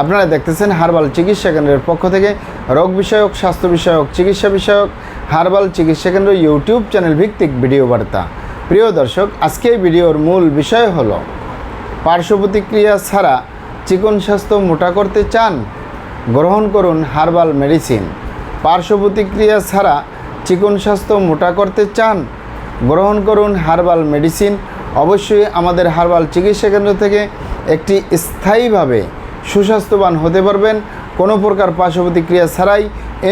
আপনারা দেখতেছেন হার্বাল চিকিৎসা কেন্দ্রের পক্ষ থেকে রোগ বিষয়ক, স্বাস্থ্য বিষয়ক, চিকিৎসা বিষয়ক, হার্বাল চিকিৎসা কেন্দ্র ইউটিউব চ্যানেল ভিত্তিক ভিডিও বার্তা। প্রিয় দর্শক, আজকে এই ভিডিওর মূল বিষয় হল, পার্শ্ব প্রতিক্রিয়া ছাড়া চিকন স্বাস্থ্য মোটা করতে চান? গ্রহণ করুন হার্বাল মেডিসিন। পার্শ্ব প্রতিক্রিয়া ছাড়া চিকন স্বাস্থ্য মোটা করতে চান? গ্রহণ করুন হার্বাল মেডিসিন। অবশ্যই আমাদের হার্বাল চিকিৎসা কেন্দ্র থেকে একটি স্থায়ীভাবে সুস্বাস্থ্যবান হতে পারবেন, কোনো প্রকার পার্শ্ব প্রতিক্রিয়া ছাড়াই,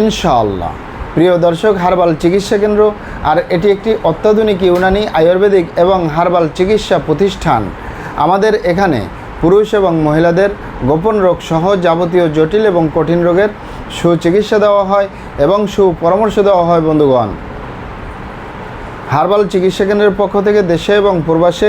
ইনশাআল্লাহ। প্রিয় দর্শক, হার্বাল চিকিৎসা কেন্দ্র আর এটি একটি অত্যাধুনিক ইউনানি আয়ুর্বেদিক এবং হার্বাল চিকিৎসা প্রতিষ্ঠান। আমাদের এখানে পুরুষ এবং মহিলাদের গোপন রোগ সহ যাবতীয় জটিল এবং কঠিন রোগের সুচিকিৎসা দেওয়া হয় এবং সুপরামর্শ দেওয়া হয়, বন্ধুগণ। হার্বাল চিকিৎসা কেন্দ্রের পক্ষ থেকে দেশে এবং প্রবাসে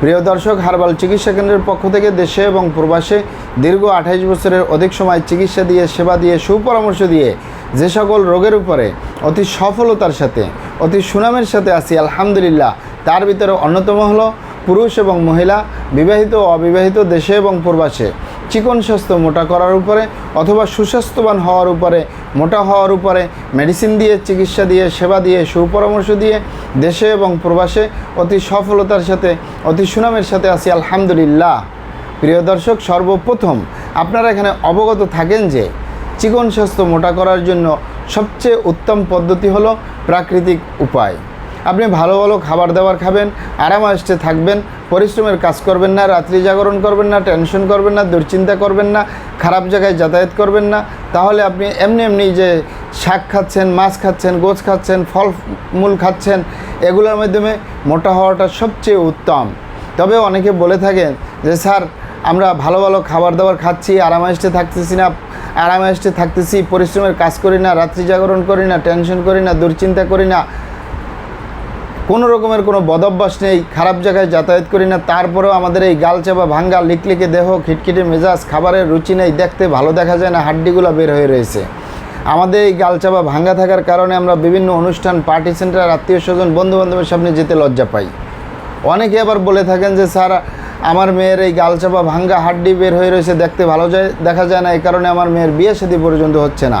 প্রিয় দর্শক, হারবাল চিকিৎসা কেন্দ্রের পক্ষ থেকে দেশে এবং প্রবাসে দীর্ঘ আঠাইশ বছরের অধিক সময় চিকিৎসা দিয়ে, সেবা দিয়ে, সুপরামর্শ দিয়ে যে সকল রোগের উপরে অতি সফলতার সাথে, অতি সুনামের সাথে আসি আলহামদুলিল্লাহ। তার ভিতরে অন্যতম হলো পুরুষ এবং মহিলা, বিবাহিত ও অবিবাহিত দেশে এবং প্রবাসে। চিকন স্বাস্থ্য মোটা করার উপরে অথবা সুস্বাস্থ্যবান হওয়ার উপরে, মোটা হওয়ার উপরে মেডিসিন দিয়ে, চিকিৎসা দিয়ে, সেবা দিয়ে, সুপরামর্শ দিয়ে দেশে এবং প্রবাসে অতি সফলতার সাথে, অতি সুনামের সাথে আছি, আলহামদুলিল্লাহ। প্রিয় দর্শক, সর্বপ্রথম আপনারা এখানে অবগত থাকেন যে চিকন স্বাস্থ্য মোটা করার জন্য সবচেয়ে উত্তম পদ্ধতি হলো প্রাকৃতিক উপায়। আপনি ভালো ভালো খাবার দাবার খাবেন, আরাম আসতে থাকবেন, পরিশ্রমের কাজ করবেন না, রাত্রি জাগরণ করবেন না টেনশন করবেন না, দুশ্চিন্তা করবেন না, খারাপ জায়গায় যাতায়াত করবেন না, তাহলে আপনি এমনি এমনি যে শাক খাচ্ছেন, মাছ খাচ্ছেন, গোছ খাচ্ছেন, ফল, মূল খাচ্ছেন, এগুলোর মাধ্যমে মোটা হওয়াটা সবচেয়ে উত্তম। তবে অনেকে বলে থাকেন যে, স্যার, আমরা ভালো ভালো খাবার দাবার খাচ্ছি আরামাইস্টে থাকতেছি না আরামাইস্টে থাকতেছি, পরিশ্রমের কাজ করি না, রাত্রি জাগরণ করি না টেনশন করি না, দুশ্চিন্তা করি না কোনো রকমের কোনো বদভ্যাস নেই, খারাপ জায়গায় যাতায়াত করি না। তারপরেও আমাদের এই গাল চাপা ভাঙ্গা, লিকলিকে দেহ, খিটখিটে মেজাজ, খাবারের রুচি নেই, দেখতে ভালো দেখা যায় না, হাড্ডিগুলো বের হয়ে রয়েছে। আমাদের এই গাল চাপা ভাঙ্গা থাকার কারণে আমরা বিভিন্ন অনুষ্ঠান, পার্টি সেন্টার, আত্মীয় স্বজন বন্ধু বান্ধবের সামনে যেতে লজ্জা পাই। অনেকে আবার বলে থাকেন যে, স্যার, আমার মেয়ের এই গাল চাপা ভাঙ্গা, হাড্ডি বের হয়ে রয়েছে, দেখতে ভালো যায়, দেখা যায় না এই কারণে আমার মেয়ের বিয়ে সাথী পর্যন্ত হচ্ছে না।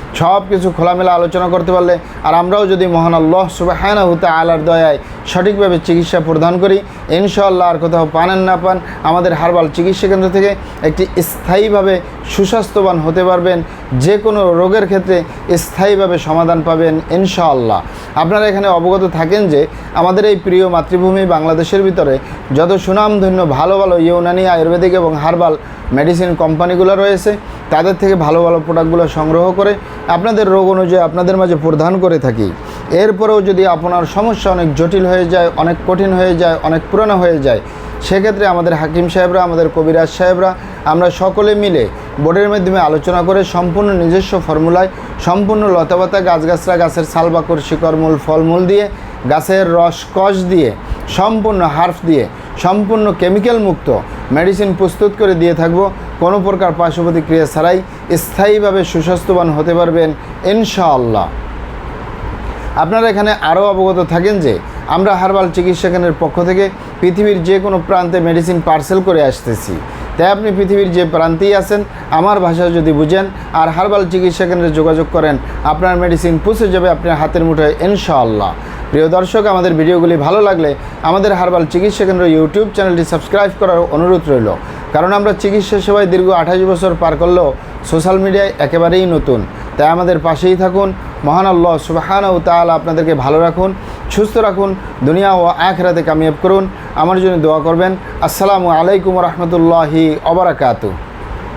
সব কিছু খোলামেলা আলোচনা করতে পারলে, আর আমরাও যদি মহান আল্লাহ সুবাহানা হতে আলার দয়ায় সঠিকভাবে চিকিৎসা প্রদান করি, ইনশাআল্লাহ আর কোথাও পানেন না পান, আমাদের হারবাল চিকিৎসা কেন্দ্র থেকে একটি স্থায়ীভাবে সুস্বাস্থ্যবান হতে পারবেন যে কোনো রোগের ক্ষেত্রে স্থায়ীভাবে সমাধান পাবেন, ইনশাআল্লাহ। আপনারা এখানে অবগত থাকেন যে, আমাদের এই প্রিয় মাতৃভূমি বাংলাদেশের ভিতরে যত সুনামধন্য, ভালো ভালো ইউনানি, আয়ুর্বেদিক এবং হার্বাল মেডিসিন কোম্পানিগুলো রয়েছে, তাদের থেকে ভালো ভালো প্রোডাক্টগুলো সংগ্রহ করে আপনাদের রোগ অনুযায়ী আপনাদের মাঝে প্রদান করে থাকি। এরপরেও যদি আপনার সমস্যা অনেক জটিল হয়ে যায়, অনেক কঠিন হয়ে যায়, অনেক পুরানো হয়ে যায়, সেক্ষেত্রে আমাদের হাকিম সাহেবরা, আমাদের কবিরাজ সাহেবরা, আমরা সকলে মিলে বোর্ডের মাধ্যমে আলোচনা করে সম্পূর্ণ নিজস্ব ফর্মুলায় সম্পূর্ণ লতাপাতা গাছগাছরা গাছের ছাল বাকর শিকড় মূল ফলমূল দিয়ে, গাছের রস, কষ দিয়ে, সম্পূর্ণ হার্ফ দিয়ে সম্পূর্ণ কেমিক্যাল মুক্ত। মেডিসিন প্রস্তুত করে দিয়ে থাকব। কোনো প্রকার পার্শ্ব প্রতিক্রিয়া ছাড়াই স্থায়ীভাবে সুস্বাস্থ্যবান হতে পারবেন ইনশাআল্লাহ। আপনারা এখানে আরও অবগত থাকেন যে, আমরা হার্বাল চিকিৎসা কেন্দ্রের পক্ষ থেকে পৃথিবীর যে কোনো প্রান্তে মেডিসিন পার্সেল করে আসতেছি। তাই আপনি পৃথিবীর যে প্রান্তেই আছেন, আমার ভাষা যদি বুঝেন আর হার্বাল চিকিৎসা কেন্দ্রে যোগাযোগ করেন, আপনার মেডিসিন পৌঁছে যাবে আপনার হাতের মুঠোয় ইনশাআল্লাহ। প্রিয় দর্শক, আমাদের ভিডিওগুলি ভালো লাগলে আমাদের হার্বাল চিকিৎসা কেন্দ্র ইউটিউব চ্যানেলটি সাবস্ক্রাইব করার অনুরোধ রইল। কারণ আমরা চিকিৎসা সেবায় দীর্ঘ আঠাশ বছর পার করলেও সোশ্যাল মিডিয়ায় একেবারেই নতুন। তাই আমাদের পাশেই থাকুন। মহান আল্লাহ সুবাহান ও তাআলা আপনাদেরকে ভালো রাখুন, সুস্থ রাখুন, দুনিয়া ও আখরাতে কামিয়াব করুন। আমার জন্য দোয়া করবেন। আসসালামু আলাইকুম রহমতুল্লাহি অবরাকাতু